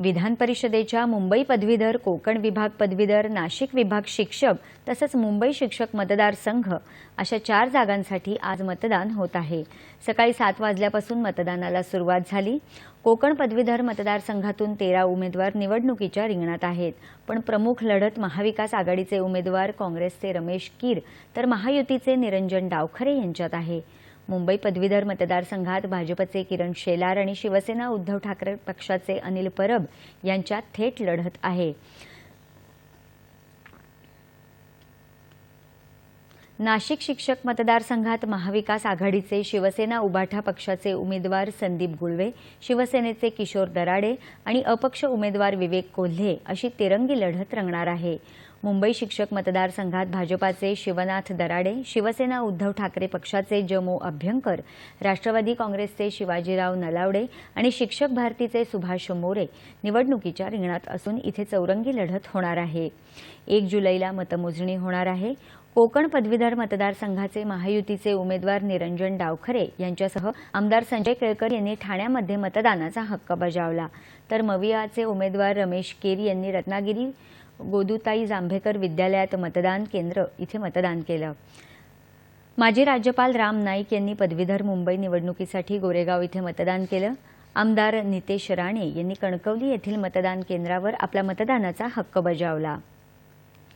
विधान परिषदेच्या मुंबई पदवीधर कोकण विभाग पदवीधर नाशिक विभाग शिक्षक तसंच मुंबई शिक्षक मतदारसंघ अशा चार जागांसाठी आज मतदान होत आहे. सकाळी सात वाजल्यापासून मतदानाला सुरुवात झाली. कोकण पदवीधर मतदारसंघातून तेरा उमेदवार निवडणुकीच्या रिंगणात आहेत. पण प्रमुख लढत महाविकास आघाडीचे उमेदवार काँग्रेसचे रमेश कीर तर महायुतीचे निरंजन डावखरे यांच्यात आहे. मुंबई पदवीधर मतदारसंघात भाजपचे किरण शेलार आणि शिवसेना उद्धव ठाकरे पक्षाचे अनिल परब यांच्यात थेट लढत आहे. नाशिक शिक्षक मतदारसंघात महाविकास आघाडीचे शिवसेना उबाठा पक्षाचे उमेदवार संदीप गुळवे शिवसेनेचे किशोर दराडे आणि अपक्ष उमेदवार विवेक कोल्हे अशी तिरंगी लढत रंगणार आहे. मुंबई शिक्षक मतदारसंघात भाजपाचे शिवनाथ दराडे शिवसेना उद्धव ठाकरे पक्षाचे जमो अभ्यंकर राष्ट्रवादी काँग्रेसचे शिवाजीराव नलावडे आणि शिक्षक भारतीचे सुभाष मोरे निवडणुकीच्या रिंगणात असून इथे चौरंगी लढत होणार आहे. एक जुलैला मतमोजणी होणार आहे. कोकण पदवीधर मतदारसंघाचे महायुतीचे उमेदवार निरंजन डावखरे यांच्यासह आमदार संजय केळकर यांनी ठाण्यामध्ये मतदानाचा हक्क बजावला. तर मवियाचे उमेदवार रमेश केरी यांनी रत्नागिरी गोदूताई जांभेकर विद्यालयात मतदान केंद्र इथे मतदान केलं. माजी राज्यपाल राम नाईक यांनी पदवीधर मुंबई निवडणुकीसाठी गोरेगाव इथे मतदान केलं. आमदार नितेश राणे यांनी कणकवली येथील मतदान केंद्रावर आपला मतदानाचा हक्क बजावला.